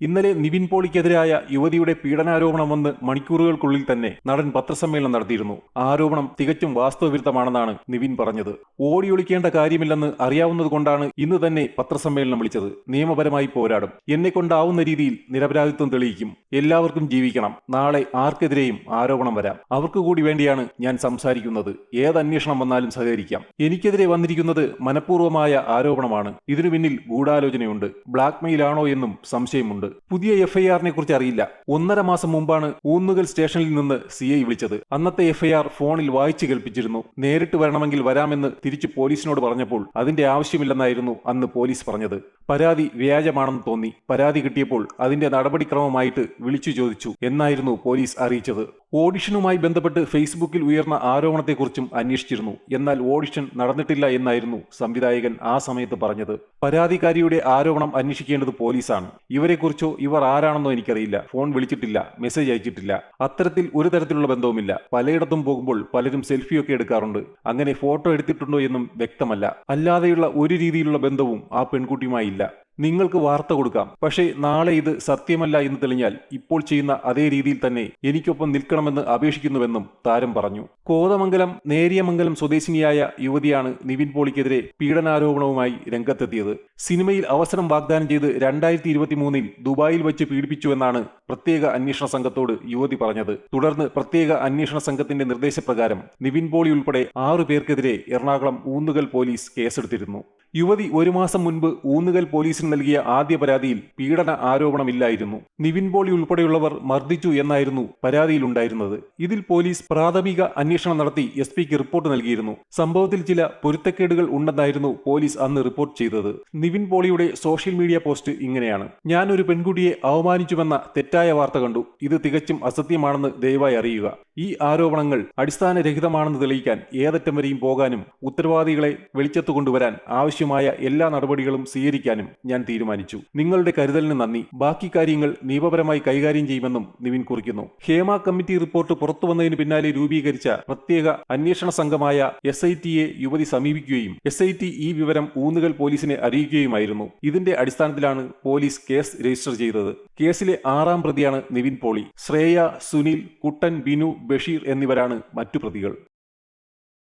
ഇന്നലെ നിവിൻ പോളിക്കെതിരായ യുവതിയുടെ പീഡനാരോപണം വന്ന് മണിക്കൂറുകൾക്കുള്ളിൽ തന്നെ നടൻ പത്രസമ്മേളനം നടത്തിയിരുന്നു. ആരോപണം തികച്ചും വാസ്തവവിരുദ്ധമാണെന്നാണ് നിവിൻ പറഞ്ഞത്. ഓടിയൊളിക്കേണ്ട കാര്യമില്ലെന്ന് അറിയാവുന്നതുകൊണ്ടാണ് ഇന്ന് തന്നെ പത്രസമ്മേളനം വിളിച്ചത്. നിയമപരമായി പോരാടും. എന്നെ കൊണ്ടാവുന്ന രീതിയിൽ നിരപരാധിത്വം തെളിയിക്കും. എല്ലാവർക്കും ജീവിക്കണം. നാളെ ആർക്കെതിരെയും ആരോപണം വരാം. അവർക്ക് കൂടി വേണ്ടിയാണ് ഞാൻ സംസാരിക്കുന്നത്. ഏത് അന്വേഷണം വന്നാലും സഹകരിക്കാം. എനിക്കെതിരെ വന്നിരിക്കുന്നത് മനഃപൂർവമായ ആരോപണമാണ്. ഇതിനു പിന്നിൽ ഗൂഢാലോചനയുണ്ട്. ബ്ലാക്ക് മെയിലാണോ എന്നും സംശയമുണ്ട്. പുതിയ എഫ്ഐആറിനെ കുറിച്ച് അറിയില്ല. ഒന്നര മാസം മുമ്പാണ് ഊന്നുകൽ സ്റ്റേഷനിൽ നിന്ന് സി ഐ വിളിച്ചത്. അന്നത്തെ എഫ്ഐആർ ഫോണിൽ വായിച്ചു കേൾപ്പിച്ചിരുന്നു. നേരിട്ട് വരണമെങ്കിൽ വരാമെന്ന് തിരിച്ചു പോലീസിനോട് പറഞ്ഞപ്പോൾ അതിന്റെ ആവശ്യമില്ലെന്നായിരുന്നു അന്ന് പോലീസ് പറഞ്ഞത്. പരാതി വ്യാജമാണെന്ന് തോന്നി. പരാതി കിട്ടിയപ്പോൾ അതിന്റെ നടപടിക്രമമായിട്ട് വിളിച്ചു ചോദിച്ചു എന്നായിരുന്നു പോലീസ് അറിയിച്ചത്. ഓഡിഷനുമായി ബന്ധപ്പെട്ട് ഫേസ്ബുക്കിൽ ഉയർന്ന ആരോപണത്തെക്കുറിച്ചും അന്വേഷിച്ചിരുന്നു. എന്നാൽ ഓഡിഷൻ നടന്നിട്ടില്ല എന്നായിരുന്നു സംവിധായകൻ ആ സമയത്ത് പറഞ്ഞത്. പരാതിക്കാരിയുടെ ആരോപണം അന്വേഷിക്കേണ്ടത് പോലീസാണ്. ഇവരെക്കുറിച്ചോ ഇവർ ആരാണെന്നോ എനിക്കറിയില്ല. ഫോൺ വിളിച്ചിട്ടില്ല മെസ്സേജ് അയച്ചിട്ടില്ല. അത്തരത്തിൽ ഒരു തരത്തിലുള്ള ബന്ധവുമില്ല. പലയിടത്തും പോകുമ്പോൾ പലരും സെൽഫിയൊക്കെ എടുക്കാറുണ്ട്. അങ്ങനെ ഫോട്ടോ എടുത്തിട്ടുണ്ടോ എന്നും വ്യക്തമല്ല. അല്ലാതെയുള്ള ഒരു രീതിയിലുള്ള ബന്ധവും ആ പെൺകുട്ടിയുമായില്ല. നിങ്ങൾക്ക് വാർത്ത കൊടുക്കാം. പക്ഷേ നാളെ ഇത് സത്യമല്ല എന്ന് തെളിഞ്ഞാൽ ഇപ്പോൾ ചെയ്യുന്ന അതേ രീതിയിൽ തന്നെ എനിക്കൊപ്പം നിൽക്കണമെന്ന് അപേക്ഷിക്കുന്നുവെന്നും താരം പറഞ്ഞു. കോതമംഗലം നേരിയമംഗലം സ്വദേശിനിയായ യുവതിയാണ് നിവിൻ പോളിക്കെതിരെ പീഡനാരോപണവുമായി രംഗത്തെത്തിയത്. സിനിമയിൽ അവസരം വാഗ്ദാനം ചെയ്ത് രണ്ടായിരത്തി ഇരുപത്തി മൂന്നിൽ ദുബായിൽ വെച്ച് പീഡിപ്പിച്ചുവെന്നാണ് പ്രത്യേക അന്വേഷണ സംഘത്തോട് യുവതി പറഞ്ഞത്. തുടർന്ന് പ്രത്യേക അന്വേഷണ സംഘത്തിന്റെ നിർദ്ദേശപ്രകാരം നിവിൻ പോളി ഉൾപ്പെടെ ആറു പേർക്കെതിരെ എറണാകുളം ഊന്നുകൽ പോലീസ് കേസെടുത്തിരുന്നു. യുവതി ഒരു മാസം മുൻപ് ഊന്നുകൽ പോലീസിന് നൽകിയ ആദ്യ പരാതിയിൽ പീഡന ആരോപണമില്ലായിരുന്നു. നിവിൻ പോളി ഉൾപ്പെടെയുള്ളവർ മർദ്ദിച്ചു എന്നായിരുന്നു പരാതിയിലുണ്ടായിരുന്നത്. ഇതിൽ പോലീസ് പ്രാഥമിക അന്വേഷണം നടത്തി എസ് പിക്ക് റിപ്പോർട്ട് നൽകിയിരുന്നു. സംഭവത്തിൽ ചില പൊരുത്തക്കേടുകൾ ഉണ്ടെന്നായിരുന്നു പോലീസ് അന്ന് റിപ്പോർട്ട് ചെയ്തത്. നിവിൻ പോളിയുടെ സോഷ്യൽ മീഡിയ പോസ്റ്റ് ഇങ്ങനെയാണ്. ഞാൻ ഒരു പെൺകുട്ടിയെ അവമാനിച്ചുവെന്ന തെറ്റായ വാർത്ത കണ്ടു. ഇത് തികച്ചും അസത്യമാണെന്ന് ദയവായി അറിയുക. ഈ ആരോപണങ്ങൾ അടിസ്ഥാനരഹിതമാണെന്ന് തെളിയിക്കാൻ ഏതറ്റം വരെയും പോകാനും ഉത്തരവാദികളെ വെളിച്ചത്തു കൊണ്ടുവരാൻ ആവശ്യമായ എല്ലാ നടപടികളും സ്വീകരിക്കാനും ഞാൻ തീരുമാനിച്ചു. നിങ്ങളുടെ കരുതലിന് നന്ദി. ബാക്കി കാര്യങ്ങൾ നിയമപരമായി കൈകാര്യം ചെയ്യുമെന്നും നിവിൻ കുറിക്കുന്നു. ഹേമ കമ്മിറ്റി റിപ്പോർട്ട് പുറത്തു വന്നതിന് പിന്നാലെ രൂപീകരിച്ച പ്രത്യേക അന്വേഷണ സംഘമായ എസ് ഐ ടിയെ യുവതി സമീപിക്കുകയും എസ് ഐ ടി ഈ വിവരം ഊന്നുകൽ പോലീസിനെ അറിയിക്കുകയുമായിരുന്നു. ഇതിന്റെ അടിസ്ഥാനത്തിലാണ് പോലീസ് കേസ് രജിസ്റ്റർ ചെയ്തത്. കേസിലെ ആറാം പ്രതിയാണ് നിവിൻ പോളി. ശ്രേയ സുനിൽ കുട്ടൻ ബിനു ബഷീർ എന്നിവരാണ് മറ്റു പ്രതികൾ.